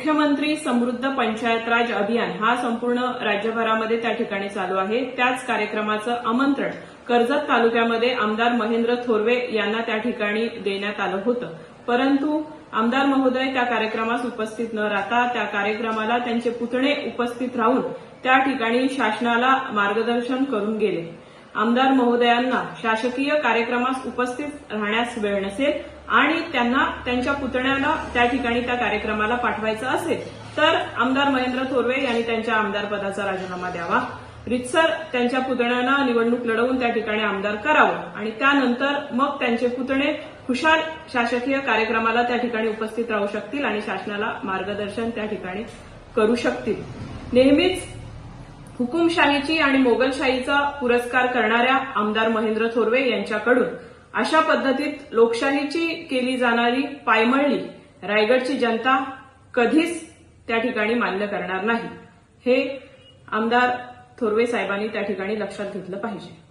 मुख्यमंत्री समृद्ध पंचायत राज अभियान हा संपूर्ण राज्यभरामध्ये त्या ठिकाणी चालू आहे. त्याच कार्यक्रमाचं आमंत्रण कर्जत तालुक्यामध्ये आमदार महेंद्र थोरवे यांना त्या ठिकाणी देण्यात आलं होतं. परंतु आमदार महोदय त्या कार्यक्रमास उपस्थित न राहता त्या कार्यक्रमाला त्यांचे पुतणे उपस्थित राहून त्या ठिकाणी शासनाला मार्गदर्शन करून गेले. आमदार महोदयांना शासकीय कार्यक्रमास उपस्थित राहण्यास वेळ नसेल आणि त्यांना त्यांच्या पुतण्याला त्या ठिकाणी त्या कार्यक्रमाला पाठवायचं असेल तर आमदार महेंद्र थोरवे यांनी त्यांच्या आमदार पदाचा राजीनामा द्यावा. रितसर त्यांच्या पुतण्याला निवडणूक लढवून त्या ठिकाणी आमदार करावं. आणि त्यानंतर मग त्यांचे पुतणे खुशाल शासकीय कार्यक्रमाला त्या ठिकाणी उपस्थित राहू शकतील आणि शासनाला मार्गदर्शन त्या ठिकाणी करू शकतील. नेहमीच हुकुमशाहीची आणि मोगलशाहीचा पुरस्कार करणाऱ्या आमदार महेंद्र थोरवे यांच्याकडून अशा पद्धतीत लोकशाहीची केली जाणारी पायमळणी रायगडची जनता कधीच त्या ठिकाणी मान्य करणार नाही. हे आमदार थोरवे साहेबांनी त्या ठिकाणी लक्षात घेतलं पाहिजे.